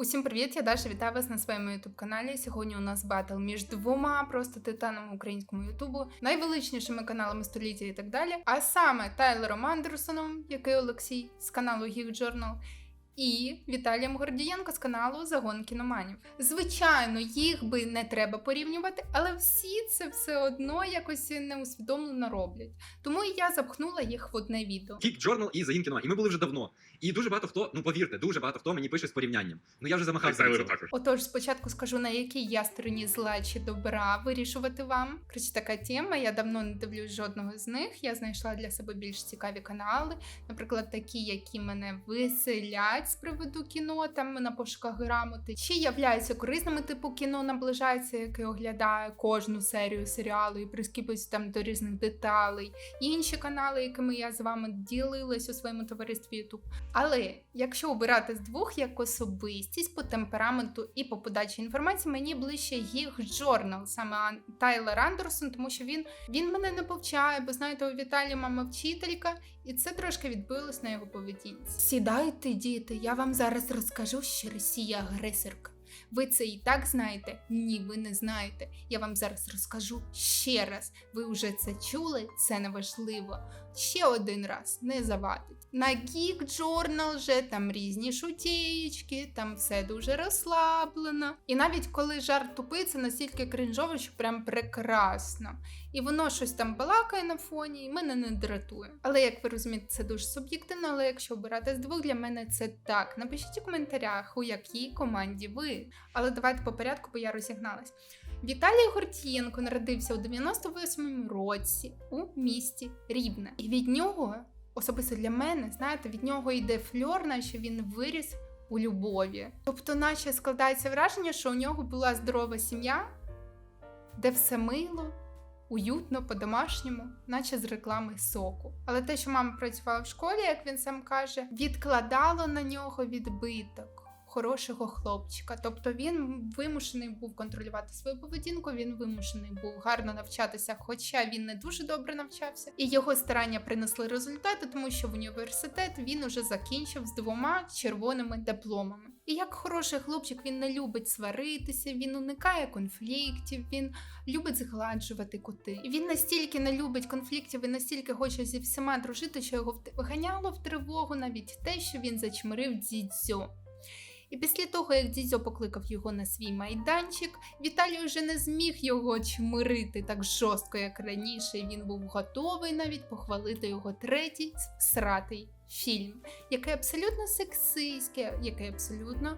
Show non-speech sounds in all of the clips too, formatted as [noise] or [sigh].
Усім привіт! Я Даша вітаю вас на своєму ютуб каналі. Сьогодні у нас батл між двома просто титанами українського ютубу, найвеличнішими каналами століття і так далі. А саме Тайлером Андерсоном, який Олексій з каналу Geek Journal, і Віталієм Гордієнко з каналу Загон кіноманів. Звичайно, їх би не треба порівнювати, але всі це все одно якось неусвідомлено роблять. Тому і я запхнула їх в одне відео. Geek Journal і Загін кіно. І ми були вже давно. І дуже багато хто, ну повірте, дуже багато хто мені пише з порівнянням. Ну я вже замахався. на Тайлер Отож, спочатку скажу, на якій я стороні зла чи добра вирішувати вам. Коротше, така тема. Я давно не дивлюсь жодного з них. Я знайшла для себе більш цікаві канали, наприклад, такі, які мене веселять з приводу кіно, там на пошуках грамоти, чи являються корисними, типу кіно наближається, яке оглядає кожну серію серіалу і прискіпується там до різних деталей. Інші канали, якими я з вами ділилась у своєму товаристві YouTube. Але якщо обирати з двох як особистість по темпераменту і по подачі інформації, мені ближче їх Джорнал, саме Тайлер Андерсон, тому що він, він мене не повчає, бо знаєте, у Віталія мама вчителька, і це трошки відбилось на його поведінці. Сідайте, діти, я вам зараз розкажу, що Росія агресорка. Ви це і так знаєте? Ні, ви не знаєте. Я вам зараз розкажу ще раз. Ви вже це чули, це не важливо. Ще один раз не завадить. На Geek Journal вже там різні шутєєчки, там все дуже розслаблено. І навіть коли жарт тупий, це настільки кринжово, що прям прекрасно. І воно щось там балакає на фоні, і мене не дратує. Але як ви розумієте, це дуже суб'єктивно. Але якщо обирати з двох, для мене це так. Напишіть у коментарях, у якій команді ви. Але давайте по порядку, бо я розігналась. Віталій Гортієнко народився у 98-му році у місті Рівне. І від нього, особисто для мене, знаєте, від нього йде фльор, наче він виріс у любові. Тобто, наче складається враження, що у нього була здорова сім'я, де все мило, уютно, по-домашньому, наче з реклами соку. Але те, що мама працювала в школі, як він сам каже, відкладало на нього відбиток. Хорошого хлопчика, тобто він вимушений був контролювати свою поведінку. Він вимушений був гарно навчатися, хоча він не дуже добре навчався, і його старання принесли результати, тому що в університет він уже закінчив з двома червоними дипломами. І як хороший хлопчик, він не любить сваритися, він уникає конфліктів, він любить згладжувати коти. І Він настільки не любить конфліктів і настільки хоче зі всіма дружити, що його вганяло в тривогу навіть те, що він зачмирив дідзьо. І після того, як дідьо покликав його на свій майданчик, Віталій вже не зміг його чмирити так жорстко, як раніше. Він був готовий навіть похвалити його третій сратий фільм, який абсолютно сексистський, який абсолютно.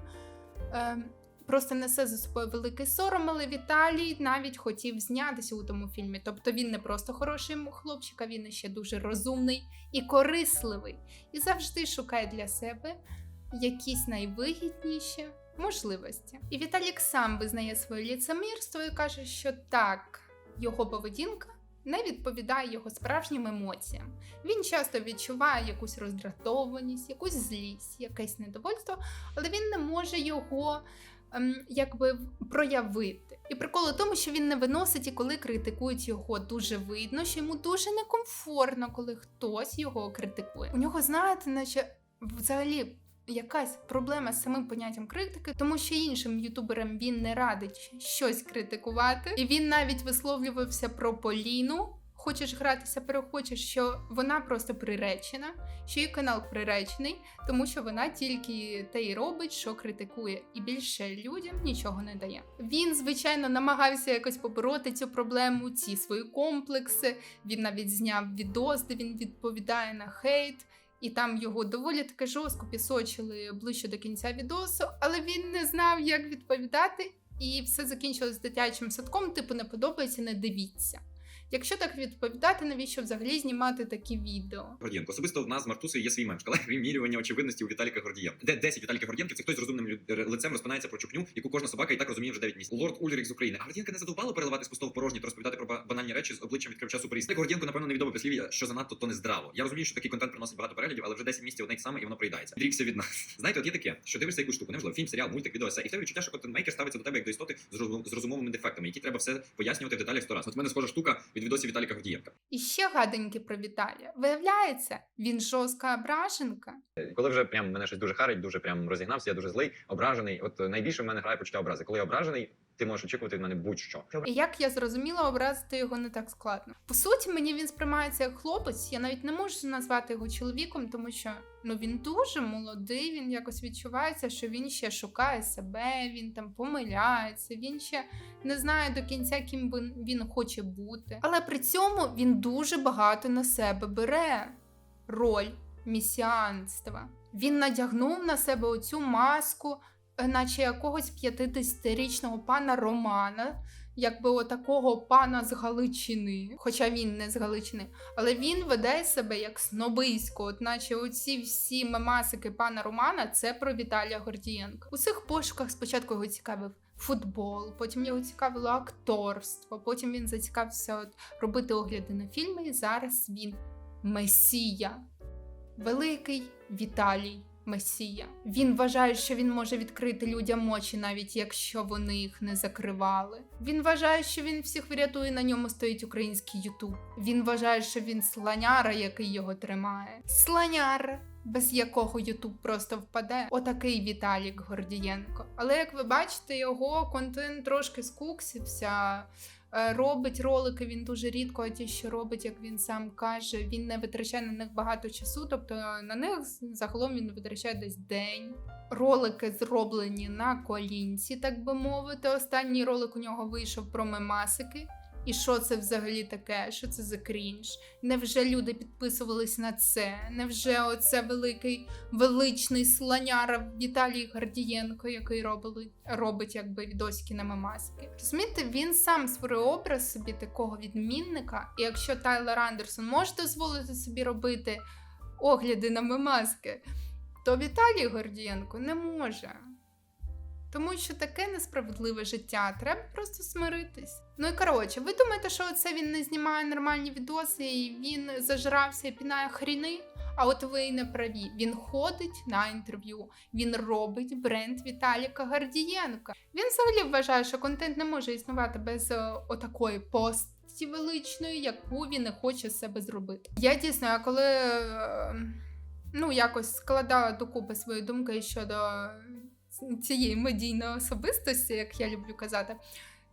Ем, Просто несе за собою великий сором, але Віталій навіть хотів знятися у тому фільмі. Тобто він не просто хороший хлопчик, а він ще дуже розумний і корисливий, і завжди шукає для себе якісь найвигідніші можливості. І Віталік сам визнає своє ліцемірство і каже, що так, його поведінка не відповідає його справжнім емоціям. Він часто відчуває якусь роздратованість, якусь злість, якесь недовольство, але він не може його ем, якби проявити. І прикол у тому, що він не виносить і коли критикують його, дуже видно, що йому дуже некомфортно, коли хтось його критикує. У нього, знаєте, наче взагалі. Якась проблема з самим поняттям критики, тому що іншим ютуберам він не радить щось критикувати, і він навіть висловлювався про Поліну. Хочеш гратися, перехочеш, що вона просто приречена, що її канал приречений, тому що вона тільки те й робить, що критикує, і більше людям нічого не дає. Він, звичайно, намагався якось побороти цю проблему, ці свої комплекси. Він навіть зняв відос, де він відповідає на хейт. І там його доволі таки жорстко пісочили ближче до кінця відосу, але він не знав, як відповідати, і все закінчилось дитячим садком. Типу, не подобається, не дивіться. Якщо так відповідати, навіщо взагалі знімати такі відео? Гордієнко. Особисто в нас з Мартусою є свій мем. Шкала вимірювання очевидності у Віталіка Гордієнка. Де 10 Віталіка Гордієнків, це хтось з розумним лицем розпинається про чупню, яку кожна собака і так розуміє вже 9 місяців. Лорд Ульрік з України. А Гордієнка не задовбало переливати з пустого в порожнє та розповідати про банальні речі з обличчям відкривача суперіст. Гордієнко, напевно, невідоме прислів'я, що занадто то не здраво. Я розумію, що такий контент приносить багато переглядів, але вже 10 місяців одне й саме і воно приїдається. Відрікся від нас. [laughs] Знаєте, от є таке, що дивишся якусь штуку, неважливо, фільм, серіал, мультик, відео, і в тебе відчуття, що контентмейкер ставиться до тебе як до істоти з розум- розумовими дефектами, які треба все пояснювати в деталях сто раз. От мене схожа штука від відосів Віталіка Гордієнка. І ще гаденьки про Віталія. Виявляється, він жорстка ображенка. Коли вже прям мене щось дуже харить, дуже прям розігнався, я дуже злий, ображений. От е, найбільше в мене грає почуття образи. Коли я ображений, ти можеш очікувати від мене будь-що. І як я зрозуміла, образити його не так складно. По суті, мені він сприймається як хлопець. Я навіть не можу назвати його чоловіком, тому що ну він дуже молодий. Він якось відчувається, що він ще шукає себе, він там помиляється, він ще не знає до кінця, ким він, хоче бути. Але при цьому він дуже багато на себе бере роль місіанства. Він надягнув на себе оцю маску, наче якогось 50-річного пана Романа, якби отакого пана з Галичини, хоча він не з Галичини, але він веде себе як снобисько, от наче оці всі мемасики пана Романа це про Віталія Гордієнка. У цих пошуках спочатку його цікавив. Футбол, потім його цікавило акторство, потім він зацікавився от робити огляди на фільми. І зараз він месія. Великий Віталій Месія. Він вважає, що він може відкрити людям очі, навіть якщо вони їх не закривали. Він вважає, що він всіх врятує. На ньому стоїть український Ютуб. Він вважає, що він слоняра, який його тримає. Слоняра, без якого Ютуб просто впаде. Отакий Віталік Гордієнко. Але як ви бачите, його контент трошки скуксився. Е, Робить ролики він дуже рідко, ті, що робить, як він сам каже, він не витрачає на них багато часу. Тобто на них загалом він витрачає десь день. Ролики зроблені на колінці, так би мовити. Останній ролик у нього вийшов про мемасики. І що це взагалі таке? Що це за крінж? Невже люди підписувались на це? Невже оце великий величний слоняра Віталій Гордієнко, який робили, робить якби відосики на мемасики? Розумієте, він сам створив образ собі такого відмінника. І якщо Тайлер Андерсон може дозволити собі робити огляди на мемаски, то Віталій Гордієнко не може. Тому що таке несправедливе життя, треба просто смиритись. Ну і коротше, ви думаєте, що це він не знімає нормальні відоси і він зажрався і пінає хріни? А от ви і не праві. Він ходить на інтерв'ю, він робить бренд Віталіка Гордієнка. Він взагалі вважає, що контент не може існувати без е, отакої пості величної, яку він не хоче з себе зробити. Я дійсно, коли е, ну якось складала докупи свої думки щодо цієї медійної особистості, як я люблю казати.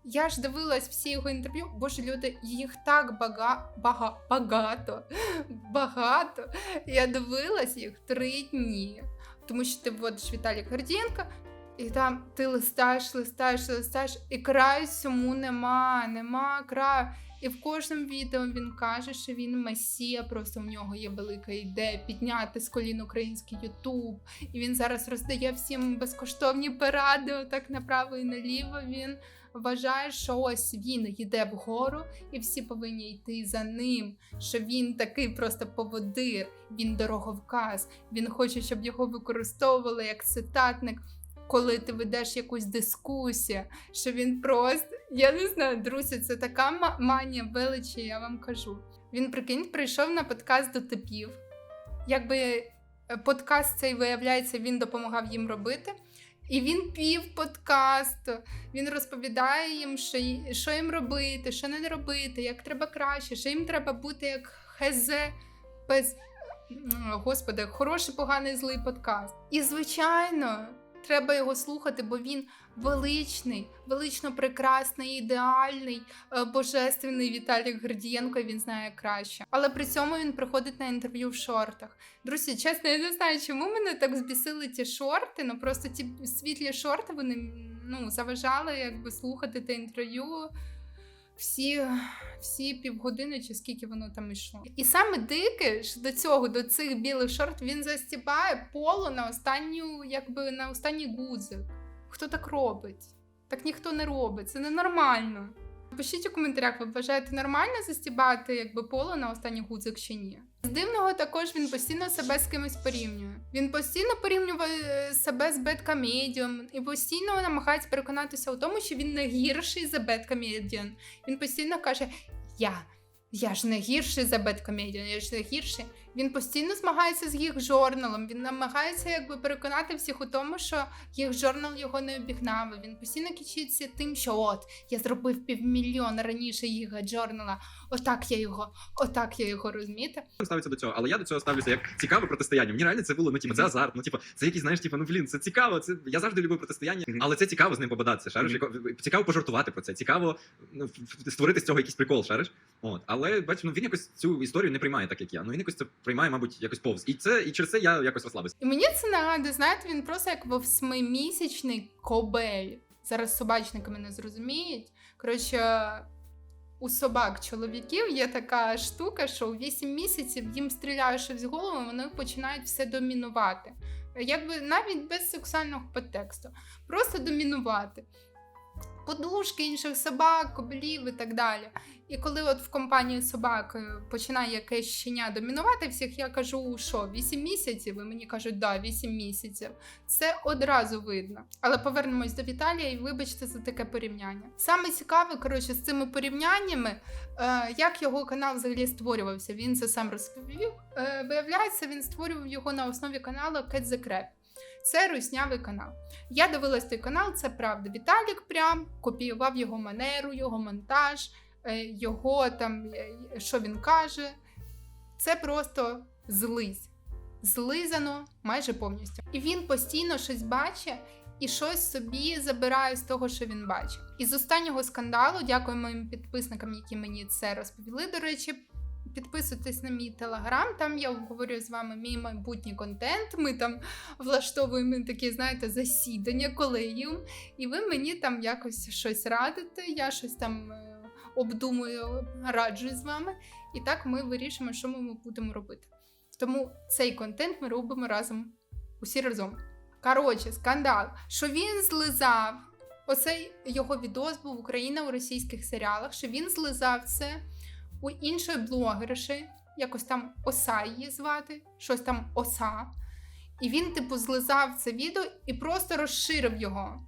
Я ж дивилась всі його інтерв'ю, боже, люди, їх так бага, бага, багато, [laughs] багато. Я дивилась їх три дні. Тому що ти вводиш Віталія Гордієнка, і там ти листаєш, листаєш, листаєш, і краю цьому нема, нема краю. І в кожному відео він каже, що він месія, просто в нього є велика ідея підняти з колін український Ютуб. І він зараз роздає всім безкоштовні поради, отак направо і наліво. Він вважає, що ось він йде вгору, і всі повинні йти за ним. Що він такий просто поводир, він дороговказ. Він хоче, щоб його використовували як цитатник. Коли ти ведеш якусь дискусію, що він просто, я не знаю, друзі, це така ма- манія величі, я вам кажу. Він прикинь, прийшов на подкаст до типів. Якби е, подкаст цей виявляється, він допомагав їм робити. І він пів подкасту. Він розповідає їм, що, що їм робити, що не робити, як треба краще, що їм треба бути як хз без господи, хороший, поганий, злий подкаст. І звичайно, треба його слухати, бо він величний, велично прекрасний, ідеальний, е, божественний Віталік Гордієнко. Він знає краще. Але при цьому він приходить на інтерв'ю в шортах. Друзі, чесно, я не знаю, чому мене так збісили ті шорти. Ну просто ті світлі шорти вони ну, заважали якби слухати те інтерв'ю. Всі, всі півгодини чи скільки воно там йшло. І саме дике до цього, до цих білих шорт, він застібає поло на останню, якби на останній гудзик. Хто так робить? Так ніхто не робить, це ненормально. Пишіть у коментарях, ви вважаєте нормально застібати якби поло на останній гудзик чи ні? З дивного також він постійно себе з кимось порівнює. Він постійно порівнює е, себе з беткомедієм і постійно намагається переконатися у тому, що він не гірший за беткомедіан. Він постійно каже: Я, я ж не гірший за беткомедіан, я ж не гірший. Він постійно змагається з їх журналом. Він намагається якби переконати всіх у тому, що їх журнал його не обігнав. Він постійно кичиться тим, що от я зробив півмільйона раніше їх журнала. Отак я його, отак я його розумієте. ставиться до цього, але я до цього ставлюся як цікаве протистояння. Мені реально це було ну типу, це азарт. Ну типу, це якийсь, знаєш, типу, ну блін, це цікаво. Це я завжди любив протистояння, але це цікаво з ним побадатися. Шариш, цікаво пожартувати про це. Цікаво ну, створити з цього якийсь прикол. Шариш. От, але бач, ну він якось цю історію не приймає так, як я. Ну він якось це приймає, мабуть, якось повз. І це і через це я якось розслабився. І мені це нагадує, знаєте, він просто як восьмимісячний кобель. Зараз собачники мене зрозуміють. Коротше, у собак чоловіків є така штука, що у 8 місяців їм стріляє щось в голову, вони починають все домінувати. Якби навіть без сексуального підтексту. Просто домінувати. Подушки інших собак, кобелів і так далі. І коли от в компанії собак е, починає якесь щеня домінувати всіх, я кажу, що 8 місяців, і мені кажуть, да, 8 місяців. Це одразу видно. Але повернемось до Віталія і вибачте за таке порівняння. Саме цікаве, коротше, з цими порівняннями, е, як його канал взагалі створювався. Він це сам розповів. Е, виявляється, він створював його на основі каналу Cat the. Це руснявий канал. Я дивилась той канал, це правда. Віталік прям копіював його манеру, його монтаж, е, його там, е, що він каже. Це просто злизь. Злизано майже повністю. І він постійно щось бачить і щось собі забирає з того, що він бачить. І з останнього скандалу, дякую моїм підписникам, які мені це розповіли. До речі, підписуйтесь на мій телеграм. Там я обговорюю з вами мій майбутній контент. Ми там влаштовуємо такі, знаєте, засідання, колегіум, і ви мені там якось щось радите. Я щось там е, обдумую, раджу з вами. І так ми вирішимо, що ми будемо робити. Тому цей контент ми робимо разом, усі разом. Коротше, скандал, що він злизав. Оцей його відос був Україна у російських серіалах, що він злизав це у іншої блогерші, якось там Оса її звати, щось там Оса. І він, типу, злизав це відео і просто розширив його.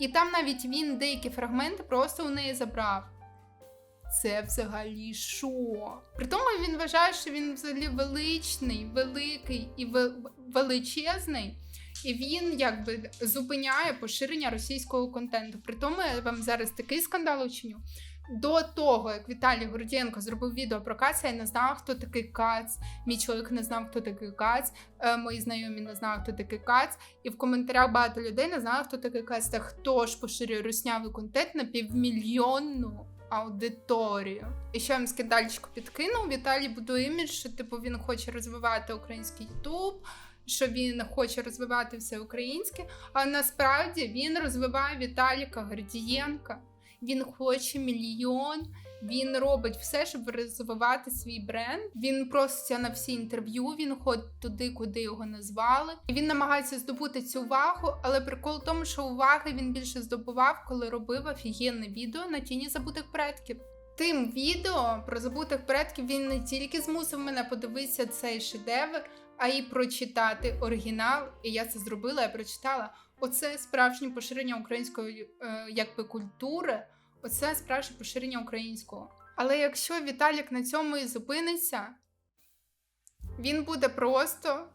І там навіть він деякі фрагменти просто у неї забрав. Це взагалі що? При тому він вважає, що він взагалі величний, великий і ве- величезний. І він якби зупиняє поширення російського контенту. При тому я вам зараз такий скандал учиню. До того, як Віталій Гордієнко зробив відео про Кац, я не знала, хто такий Кац. Мій чоловік не знав, хто такий Кац. Е, мої знайомі не знали, хто такий Кац. І в коментарях багато людей не знали, хто такий Кац. Та хто ж поширює руснявий контент на півмільйонну аудиторію. І ще вам скандальчику підкинув. Віталій будує імідж, що типу він хоче розвивати український Ютуб, що він хоче розвивати все українське. А насправді він розвиває Віталіка Гордієнка. Він хоче мільйон. Він робить все, щоб розвивати свій бренд. Він проситься на всі інтерв'ю. Він ходить туди, куди його назвали. І він намагається здобути цю увагу. Але прикол в тому, що уваги він більше здобував, коли робив офігенне відео на тіні забутих предків. Тим відео про забутих предків він не тільки змусив мене подивитися цей шедевр, а й прочитати оригінал. І я це зробила. Я прочитала. Оце справжнє поширення української е, якби культури. Оце справжнє поширення українського. Але якщо Віталік на цьому і зупиниться, він буде просто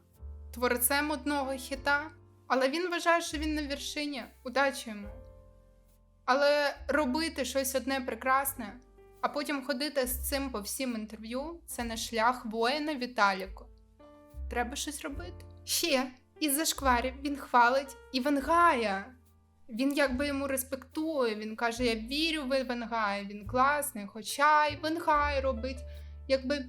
творцем одного хіта. Але він вважає, що він на вершині. Удачі йому. Але робити щось одне прекрасне, а потім ходити з цим по всім інтерв'ю це не шлях воїна Віталіку. Треба щось робити. Ще із зашкварів він хвалить Івангая. Він якби йому респектує. Він каже: Я вірю в Івангая, він класний, хоча Івангай робить. Якби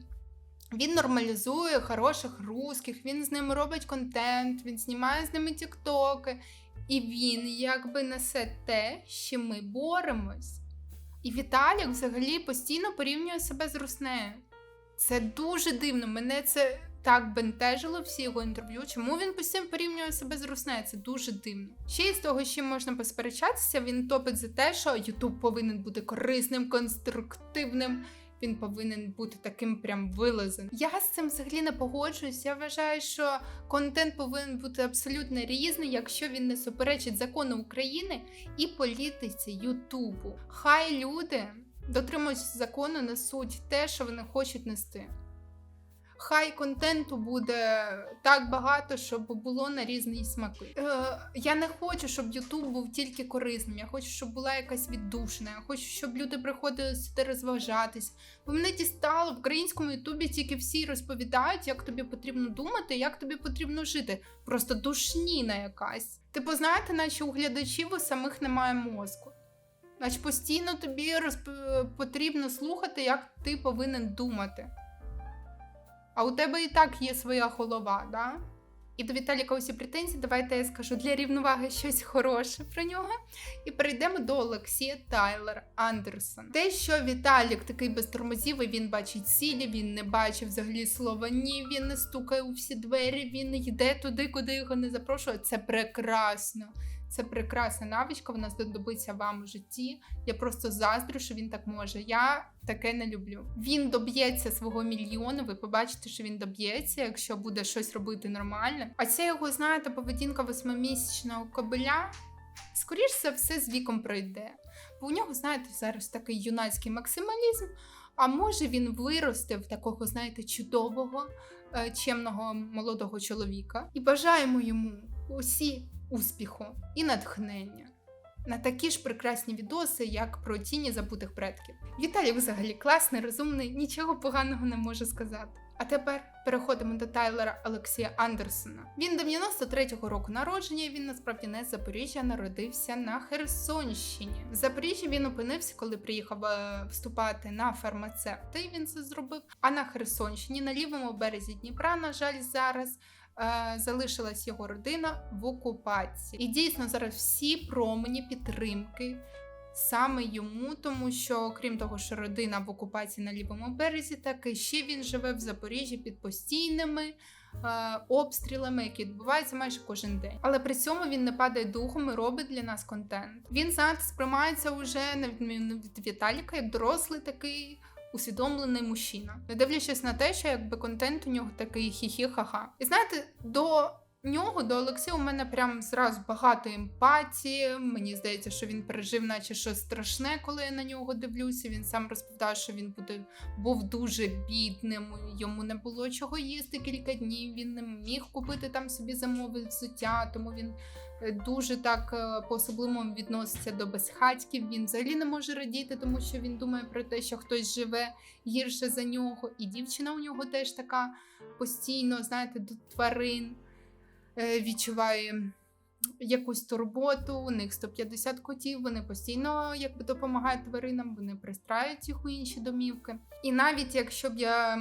він нормалізує хороших русських, він з ними робить контент, він знімає з ними тіктоки. І він якби несе те, чим ми боремось. І Віталік взагалі постійно порівнює себе з Руснею. Це дуже дивно. Мене це так бентежило всі його інтерв'ю. Чому він постійно порівнює себе з Руснею? Це дуже дивно. Ще із того, чим можна посперечатися, він топить за те, що Ютуб повинен бути корисним, конструктивним. Він повинен бути таким прям вилазеним. Я з цим взагалі не погоджуюсь. Я вважаю, що контент повинен бути абсолютно різний, якщо він не суперечить закону України і політиці Ютубу. Хай люди дотримуються закону, несуть те, що вони хочуть нести. Хай контенту буде так багато, щоб було на різні смаки. Е, я не хочу, щоб Ютуб був тільки корисним. Я хочу, щоб була якась віддушина. Я хочу, щоб люди приходили сюди розважатись. Бо мене дістало в українському Ютубі тільки всі розповідають, як тобі потрібно думати, як тобі потрібно жити. Просто душніна якась. Типу, знаєте, наче у глядачів у самих немає мозку. Наче постійно тобі розп... потрібно слухати, як ти повинен думати. А у тебе і так є своя голова, да? І до Віталіка усі претензії, давайте я скажу для рівноваги щось хороше про нього. І перейдемо до Олексія Тайлер Андерсон. Те, що Віталік такий без тормозів, він бачить цілі, він не бачить взагалі слова ні, він не стукає у всі двері, він йде туди, куди його не запрошують. Це прекрасно. Це прекрасна навичка, вона знадобиться вам у житті. Я просто заздрю, що він так може. Я таке не люблю. Він доб'ється свого мільйону. Ви побачите, що він доб'ється, якщо буде щось робити нормально. А це його, знаєте, поведінка восьмимісячного кобеля. Скоріш за все, з віком пройде. Бо у нього, знаєте, зараз такий юнацький максималізм. А може він виросте в такого, знаєте, чудового, е, чемного молодого чоловіка. І бажаємо йому усі успіху і натхнення на такі ж прекрасні відоси, як про тіні забутих предків. Віталій взагалі класний, розумний, нічого поганого не можу сказати. А тепер переходимо до Тайлера Олексія Андерсона. Він 93-го року народження. Він насправді не з Запоріжжя, народився на Херсонщині. В Запоріжжі він опинився, коли приїхав е, вступати на фармацевта, і він це зробив. А на Херсонщині, на лівому березі Дніпра, на жаль, зараз залишилась його родина в окупації. І дійсно зараз всі промені підтримки саме йому, тому що, окрім того, що родина в окупації на лівому березі, так і ще він живе в Запоріжжі під постійними. е, Обстрілами, які відбуваються майже кожен день, але при цьому він не падає духом і робить для нас контент. Він знаєте, сприймається вже на відміну від Віталіка як дорослий такий усвідомлений мужчина, не дивлячись на те, що якби контент у нього такий хі-хі-ха-ха. І знаєте, до нього, до Олексія, у мене прям зразу багато емпатії. Мені здається, що він пережив, наче щось страшне, коли я на нього дивлюся. Він сам розповідав, що він буде був дуже бідним. Йому не було чого їсти кілька днів. Він не міг купити там собі замови взуття, тому він е, дуже так е, по-особливому відноситься до безхатьків. Він взагалі не може радіти, тому що він думає про те, що хтось живе гірше за нього. І дівчина у нього теж така постійно, знаєте, до тварин відчуває якусь турботу. У них 150 котів, вони постійно якби допомагають тваринам, вони пристрають їх у інші домівки. І навіть якщо б я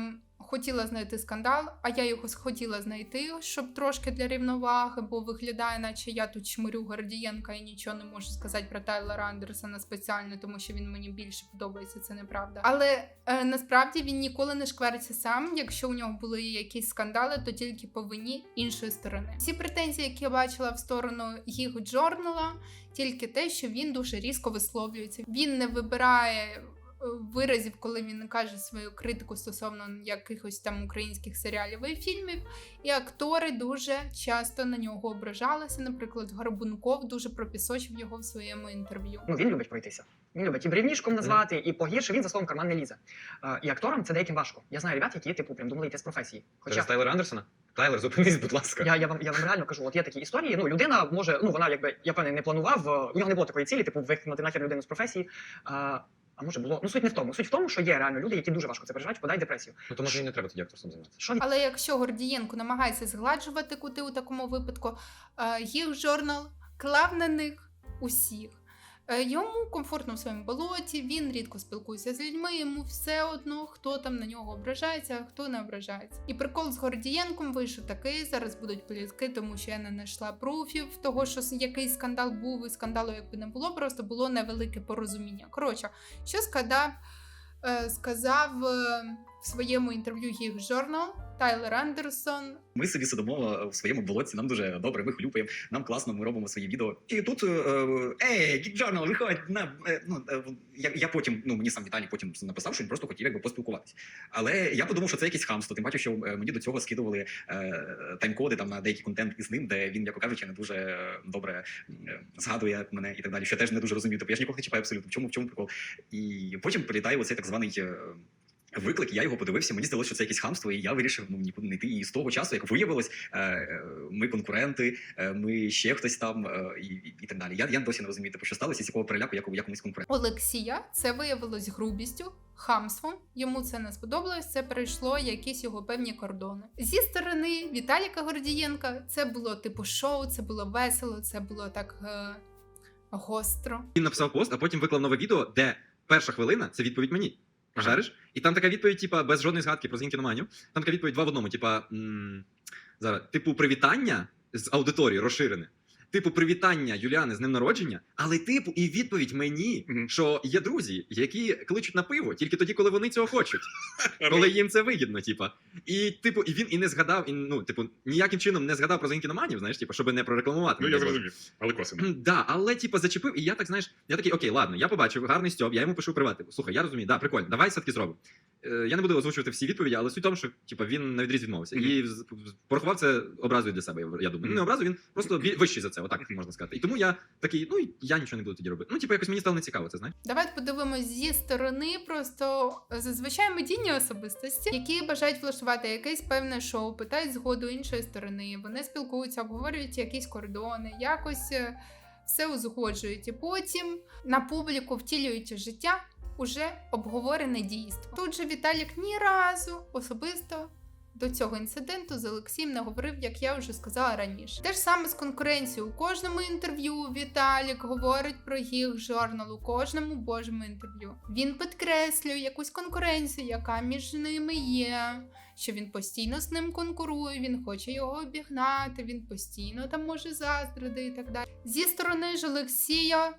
хотіла знайти скандал, а я його хотіла знайти, щоб трошки для рівноваги, бо виглядає, наче я тут чмирю Гордієнка і нічого не можу сказати про Тайлера Андерсона спеціально, тому що він мені більше подобається, це неправда. Але е, насправді він ніколи не шквериться сам. Якщо у нього були якісь скандали, то тільки по вині іншої сторони. Всі претензії, які я бачила в сторону їх джорнала, тільки те, що він дуже різко висловлюється. Він не вибирає виразів, коли він каже свою критику стосовно якихось там українських серіалів і фільмів. І актори дуже часто на нього ображалися. Наприклад, Горбунков дуже пропісочив його в своєму інтерв'ю. Ну він любить пройтися. Він любить і брівнішком назвати, і погірше він за словом карман не лізе. Е, і акторам це деяким важко. Я знаю ребят, які типу прям думали йти з професії. Через Хоча Тайлера Андерсона? Тайлер, зупинись, будь ласка. я, я вам я вам реально кажу, от є такі історії. Ну людина може, ну вона якби я певне не планував. е, У нього не було такої цілі, типу викинути нахер людину з професії. А, а може було ну суть не в тому. Суть в тому, що є реально люди, які дуже важко це переживають, впадають в депресію. Ну то може і не треба тоді акторством займатися. Що Але якщо Гордієнко намагається згладжувати кути у такому випадку, е, їх журнал клав на них усіх. Е, Йому комфортно в своєму болоті, він рідко спілкується з людьми, йому все одно, хто там на нього ображається, а хто не ображається. І прикол з Гордієнком вийшов такий. Зараз будуть плітки, тому що я не знайшла пруфів того, що який скандал був, і скандалу якби не було, просто було невелике порозуміння. Коротше, що сказав, е, сказав е, в своєму інтерв'ю їх журнал Тайлер Андерсон. Ми собі сидимо в своєму болотці, нам дуже добре, ми хлюпаємо, нам класно, ми робимо свої відео. І тут е, ей, Geek Journal, виходь на е, ну е, я, я потім, ну мені сам Віталій потім написав, що він просто хотів якби поспілкуватися. Але я подумав, що це якесь хамство. Тим паче, що е, мені до цього скидували е, тайм-коди там на деякий контент із ним, де він, яко кажучи, не дуже е, добре е, згадує мене і так далі. Що я теж не дуже розумію. Тобто я ж нікого не чіпаю абсолютно. В чому в чому прикол? І потім прилітає оцей так званий. Виклик, я його подивився. Мені здалося, що це якесь хамство, і я вирішив ну нікуди не йти. І з того часу, як виявилось, е, е, ми конкуренти, е, ми ще хтось там і, і, і так далі. Я, я досі не розумію, типу, що сталося, з якого переляку як, як ми з конкурентом. Олексія це виявилось грубістю, хамством. Йому це не сподобалось. Це перейшло якісь його певні кордони. Зі сторони Віталіка Гордієнка це було типу шоу, це було весело, це було так е, гостро. Він написав пост, а потім виклав нове відео, де перша хвилина це відповідь мені. Жариш? І там така відповідь, типа, без жодної згадки про зінкіноманію. Там така відповідь два в одному. Типа, зараз, типу, привітання з аудиторії розширене. Типу, привітання Юліани з ним народження, але типу, і відповідь мені, що є друзі, які кличуть на пиво тільки тоді, коли вони цього хочуть, коли їм це вигідно, типа. І типу, і він і не згадав, і ну, типу, ніяким чином не згадав про зінкіноманів, знаєш, типу, щоб не прорекламувати. Ну, я зрозумів, але косвенно. М, Да, але типа зачепив, і я так знаєш, я такий, окей, ладно, я побачив гарний стьоп, я йому пишу привати. Слухай, я розумію, да, прикольно, давай все-таки зробимо. Е, я не буду озвучувати всі відповіді, але суть в тому, що типа він на відріз відмовився. І порахував це образою для себе. Я думаю. Ну, не образою, він просто [clears throat] вищий за це, отак Мгм. можна сказати. І тому я такий, ну я нічого не буду тоді робити. Ну, типу, якось мені стало не цікаво, це знаєш. Давайте подивимось зі сторони просто зазвичай медійні особистості, які бажають влаштувати якесь певне шоу, питають згоду іншої сторони. Вони спілкуються, обговорюють якісь кордони, якось е, все узгоджують. І потім на публіку втілюють життя уже обговорене дійство. Тут же Віталік ні разу особисто. До цього інциденту з Олексієм не говорив, як я вже сказала раніше. Те ж саме з конкуренцією. У кожному інтерв'ю Віталік говорить про їх журнал, у кожному божому інтерв'ю. Він підкреслює якусь конкуренцію, яка між ними є. Що він постійно з ним конкурує, він хоче його обігнати, він постійно там може заздрити і так далі. Зі сторони ж Олексія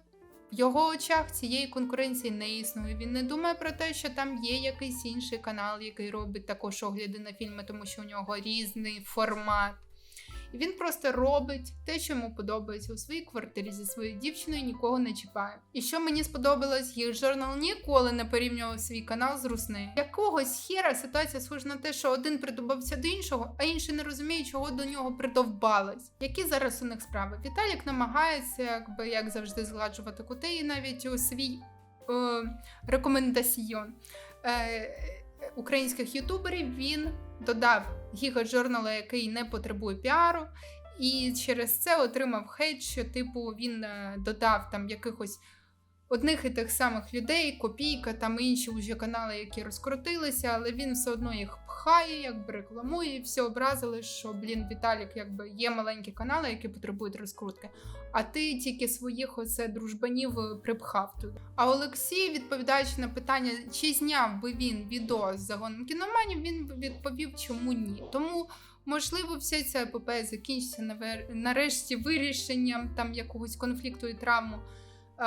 в його очах цієї конкуренції не існує. Він не думає про те, що там є якийсь інший канал, який робить також огляди на фільми, тому що у нього різний формат. І він просто робить те, що йому подобається у своїй квартирі зі своєю дівчиною, нікого не чіпає. І що мені сподобалось, їх журнал ніколи не порівнював свій канал з Руснею. Якогось хера ситуація схожа на те, що один придобався до іншого, а інший не розуміє, чого до нього придовбались. Які зараз у них справи? Віталік намагається, якби як завжди, згладжувати кути, і навіть у свій е, рекомендаціон. Е, українських ютуберів він додав гіга журнала, який не потребує піару, і через це отримав хейт, що типу він е, додав там якихось одних і тих самих людей, копійка, там інші вже канали, які розкрутилися, але він все одно їх пхає, якби рекламує, і всі образили, що блін, Віталік, якби є маленькі канали, які потребують розкрутки. А ти тільки своїх оце дружбанів е, припхав туди. А Олексій, відповідаючи на питання, чи зняв би він відео з загоном кіноманів, він відповів, чому ні. Тому. Можливо, вся ця епопея закінчиться навер- нарешті вирішенням там якогось конфлікту і травму е,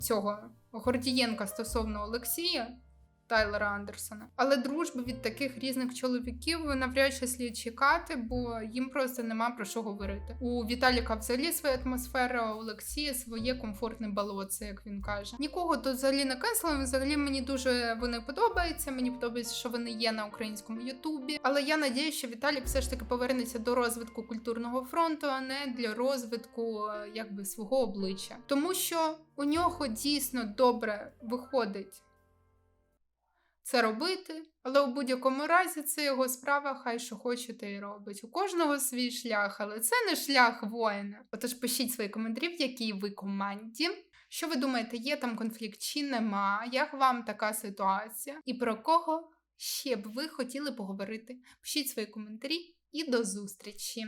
цього Гордієнка стосовно Олексія Тайлера Андерсона. Але дружби від таких різних чоловіків навряд чи слід чекати, бо їм просто нема про що говорити. У Віталіка взагалі своя атмосфера, у Олексія своє комфортне болотце, як він каже. Нікого тут взагалі не канцелем. Взагалі мені дуже вони подобаються. Мені подобається, що вони є на українському Ютубі. Але я надію, що Віталік все ж таки повернеться до розвитку культурного фронту, а не для розвитку якби свого обличчя, тому що у нього дійсно добре виходить це робити, але у будь-якому разі це його справа, хай що хоче, те й робить. У кожного свій шлях, але це не шлях воїна. Отож пишіть свої коментарі, в якій ви команді. Що ви думаєте, є там конфлікт чи нема? Як вам така ситуація? І про кого ще б ви хотіли поговорити? Пишіть свої коментарі і до зустрічі!